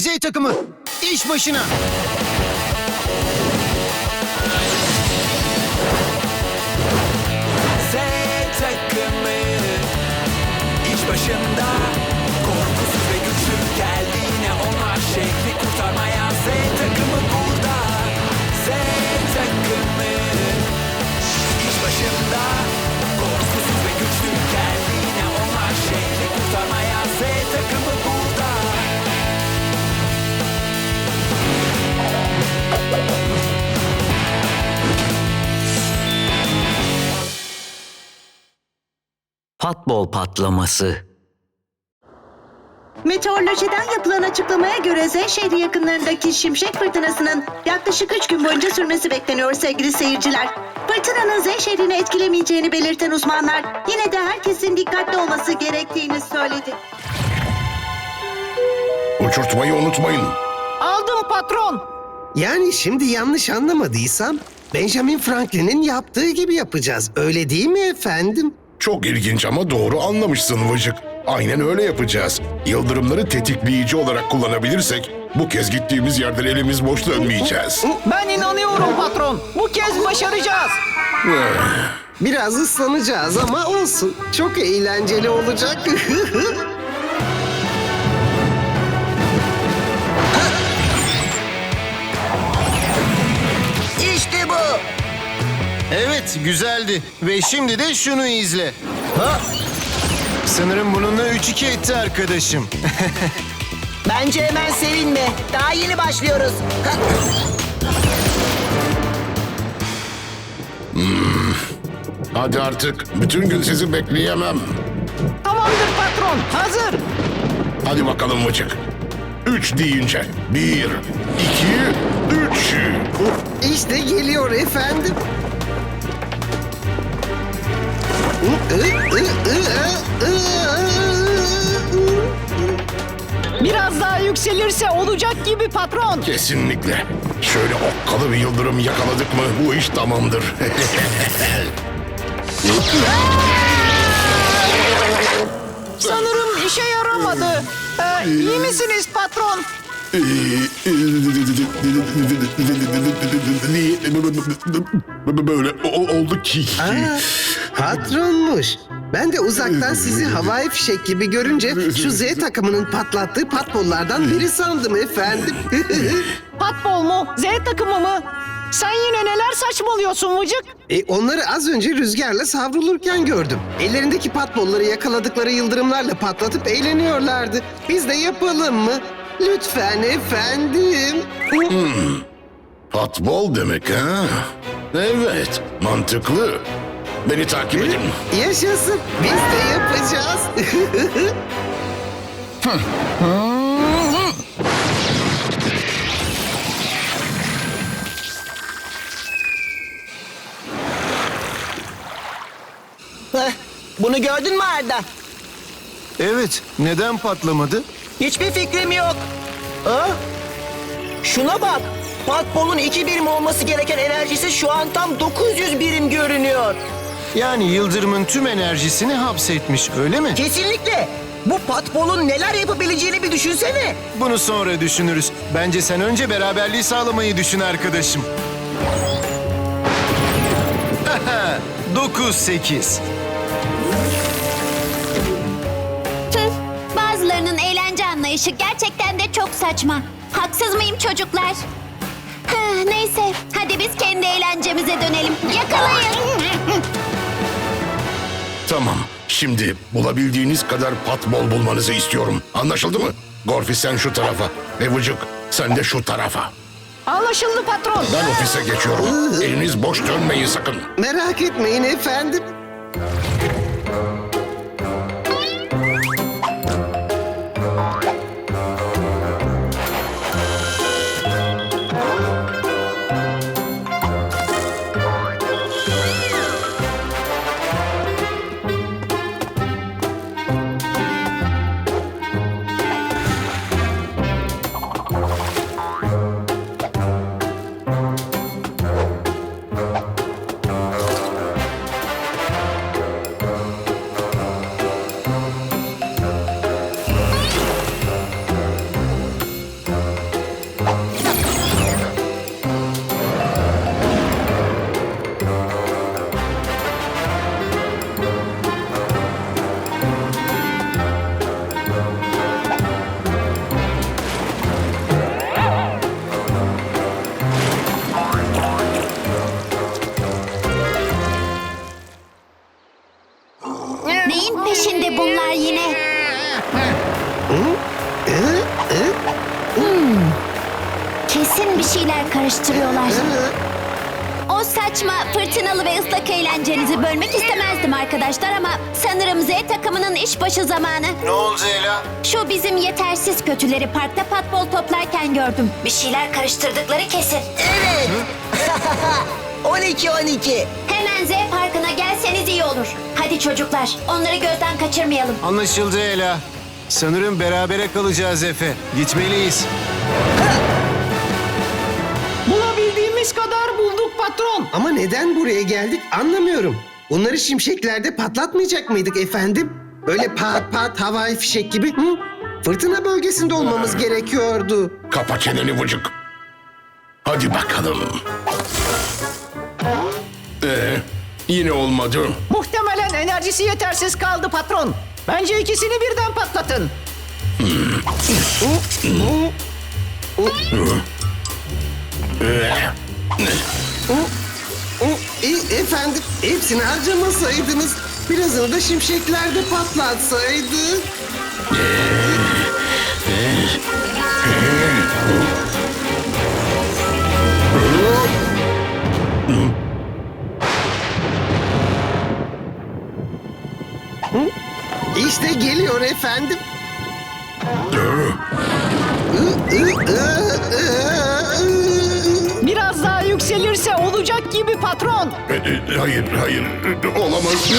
Z takımı iş başına. Z takımı iş başında Patbol patlaması. Meteorolojiden yapılan açıklamaya göre Z şehri yakınlarındaki şimşek fırtınasının yaklaşık 3 gün boyunca sürmesi bekleniyor sevgili seyirciler. Fırtınanın Z şehrini etkilemeyeceğini belirten uzmanlar yine de herkesin dikkatli olması gerektiğini söyledi. Uçurtmayı unutmayın. Aldım patron. Yani şimdi yanlış anlamadıysam Benjamin Franklin'in yaptığı gibi yapacağız. Öyle değil mi efendim? Çok ilginç ama doğru anlamışsın Vıcık. Aynen öyle yapacağız. Yıldırımları tetikleyici olarak kullanabilirsek bu kez gittiğimiz yerden elimiz boş dönmeyeceğiz. Ben inanıyorum patron. Bu kez başaracağız. Biraz ıslanacağız ama olsun. Çok eğlenceli olacak. Evet, güzeldi. Ve şimdi de şunu izle. Ha! Sanırım bununla 3-2 etti arkadaşım. Bence hemen sevinme. Daha yeni başlıyoruz. Ha, Hadi artık. Bütün gün sizi bekleyemem. Tamamdır patron. Hazır. Hadi bakalım Vıcık. Üç deyince. Bir, iki, üç. işte geliyor efendim. Biraz daha yükselirse olacak gibi patron. Kesinlikle. Şöyle okkalı bir yıldırım yakaladık mı bu iş tamamdır. Sanırım işe yaramadı. Ee, iyi misiniz patron? Böyle oldu ki. Aa, patronmuş. Ben de uzaktan sizi havai fişek gibi görünce şu Z takımının patlattığı patbollardan biri sandım efendim. Patbol mu? Z takımı mı? Sen yine neler saçmalıyorsun Vıcık? e, onları az önce rüzgarla savrulurken gördüm. Ellerindeki patbolları yakaladıkları yıldırımlarla patlatıp eğleniyorlardı. Biz de yapalım mı? Lütfen efendim. Patbol demek ha? Evet, mantıklı. Beni takip edin. Yaşasın. Biz de yapacağız. Heh, Bunu gördün mü Arda? Evet, neden patlamadı? Hiçbir fikrim yok. Ha? Şuna bak. Patbol'un iki birim olması gereken enerjisi şu an tam 900 birim görünüyor. Yani yıldırımın tüm enerjisini hapsetmiş, öyle mi? Kesinlikle. Bu Patbol'un neler yapabileceğini bir düşünsene. Bunu sonra düşünürüz. Bence sen önce beraberliği sağlamayı düşün arkadaşım. 9-8. Anlayışı gerçekten de çok saçma. Haksız mıyım çocuklar? Hıh, neyse, hadi biz kendi eğlencemize dönelim. Yakalayın. Tamam, şimdi bulabildiğiniz kadar patbol bulmanızı istiyorum. Anlaşıldı mı? Gorfi sen şu tarafa ve Vıcık sen de şu tarafa. Anlaşıldı patron. Ben ofise geçiyorum. Eliniz boş dönmeyin sakın. Merak etmeyin efendim. Şeyler karıştırıyorlar. O saçma, fırtınalı ve ıslak eğlencenizi bölmek istemezdim arkadaşlar ama sanırım Z takımının işbaşı zamanı. Ne oldu Ela? Şu bizim yetersiz kötüleri parkta patbol toplarken gördüm. Bir şeyler karıştırdıkları kesin. Evet. 12-12. Hemen Z parkına gelseniz iyi olur. Hadi çocuklar, onları gözden kaçırmayalım. Anlaşıldı Ela. Sanırım berabere kalacağız Efe. Gitmeliyiz. Bulabildiğimiz kadar bulduk patron. Ama neden buraya geldik anlamıyorum. Bunları şimşeklerde patlatmayacak mıydık efendim? Böyle pat pat havai fişek gibi. Hı? Fırtına bölgesinde olmamız gerekiyordu. Kapa çeneni vıcık. Hadi bakalım. Ee, yine olmadı. Muhtemelen enerjisi yetersiz kaldı patron. Bence ikisini birden patlatın. E, efendim hepsini harcamasaydınız. Birazını da şimşeklerde patlatsaydı. İşte geliyor efendim. Patron. Ee, e, hayır, hayır. Olamaz.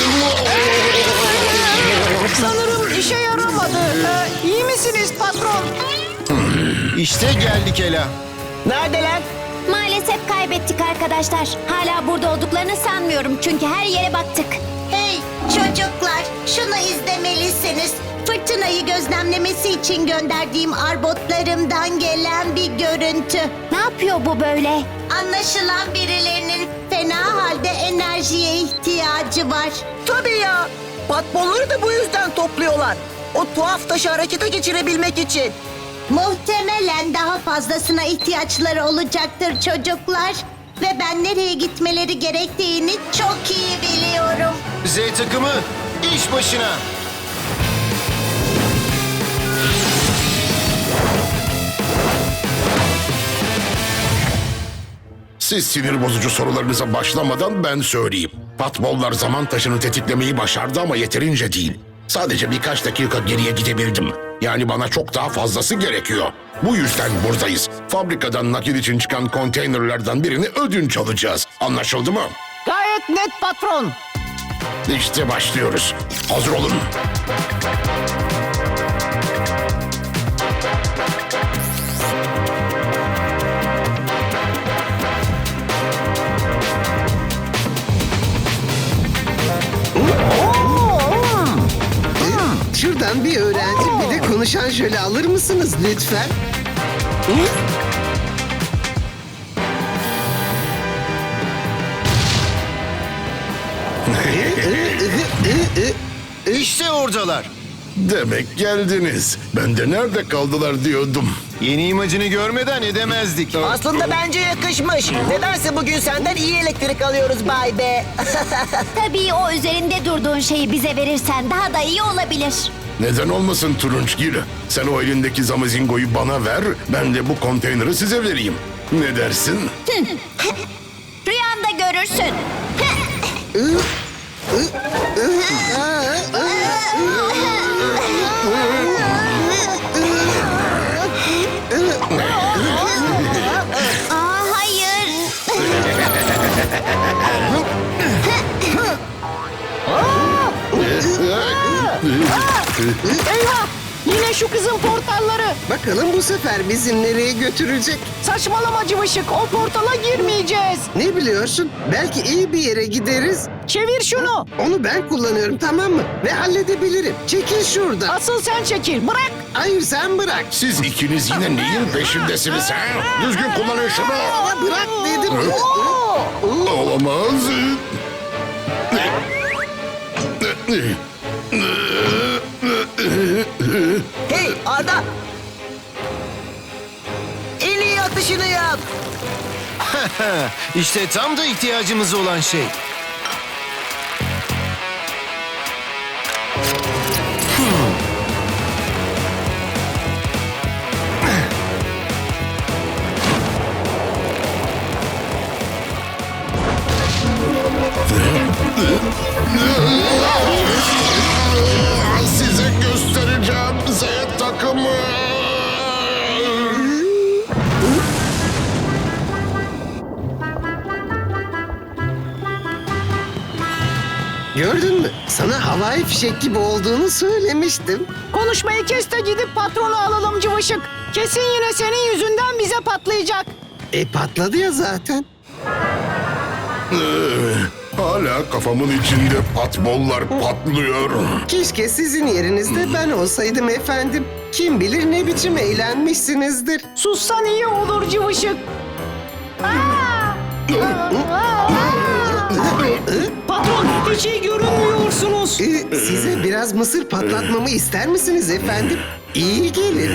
Sanırım işe yaramadı. Ee, iyi misiniz patron? İşte geldik Ela. Neredeler? Maalesef kaybettik arkadaşlar. Hala burada olduklarını sanmıyorum çünkü her yere baktık. Hey çocuklar şunu izlemelisiniz. Fırtınayı gözlemlemesi için gönderdiğim arbotlarımdan gelen bir görüntü. Ne yapıyor bu böyle? Anlaşılan birilerinin fena halde enerjiye ihtiyacı var. Tabii ya. Patbolları da bu yüzden topluyorlar. O tuhaf taşı harekete geçirebilmek için. Muhtemelen daha fazlasına ihtiyaçları olacaktır çocuklar. Ve ben nereye gitmeleri gerektiğini çok iyi biliyorum. Z takımı iş başına. Siz sinir bozucu sorularınıza başlamadan ben söyleyeyim. Patbollar zaman taşını tetiklemeyi başardı ama yeterince değil. Sadece birkaç dakika geriye gidebildim. Yani bana çok daha fazlası gerekiyor. Bu yüzden buradayız. Fabrikadan nakil için çıkan konteynerlerden birini ödünç alacağız. Anlaşıldı mı? Gayet net patron. İşte başlıyoruz. Hazır olun. Bir öğrenci bir de konuşan şöyle alır mısınız lütfen? İşte oradalar. Demek geldiniz. Ben de nerede kaldılar diyordum. Yeni imajını görmeden edemezdik. Aslında bence yakışmış. Nedense bugün senden iyi elektrik alıyoruz Bay B. Tabii o üzerinde durduğun şeyi bize verirsen daha da iyi olabilir. Neden olmasın Turunçgil? Sen o elindeki zamazingoyu bana ver, ben de bu konteyneri size vereyim. Ne dersin? Rüyanda görürsün. Aa, hayır. Eyvah! Yine şu kızın portalları. Bakalım bu sefer bizi nereye götürecek? Saçmalama cıvışık. O portala girmeyeceğiz. Ne biliyorsun? Belki iyi bir yere gideriz. Çevir şunu. Onu ben kullanıyorum tamam mı? Ve halledebilirim. Çekil şuradan. Asıl sen çekil. Bırak. Hayır sen bırak. Siz ikiniz yine neyin peşindesiniz ha? Düzgün kullanın şunu. Ya bırak dedim. Olamaz hey Arda! En iyi atışını yap! işte tam da ihtiyacımız olan şey. Gördün mü? Sana havai fişek gibi olduğunu söylemiştim. Konuşmayı kes de gidip patronu alalım Cıvışık. Kesin yine senin yüzünden bize patlayacak. E patladı ya zaten. Hala kafamın içinde patbollar patlıyor. Keşke sizin yerinizde ben olsaydım efendim. Kim bilir ne biçim eğlenmişsinizdir. Sussan iyi olur Cıvışık. Aa! Patron hiç iyi görünmüyorsunuz. E, size biraz mısır patlatmamı ister misiniz efendim? İyi gelir.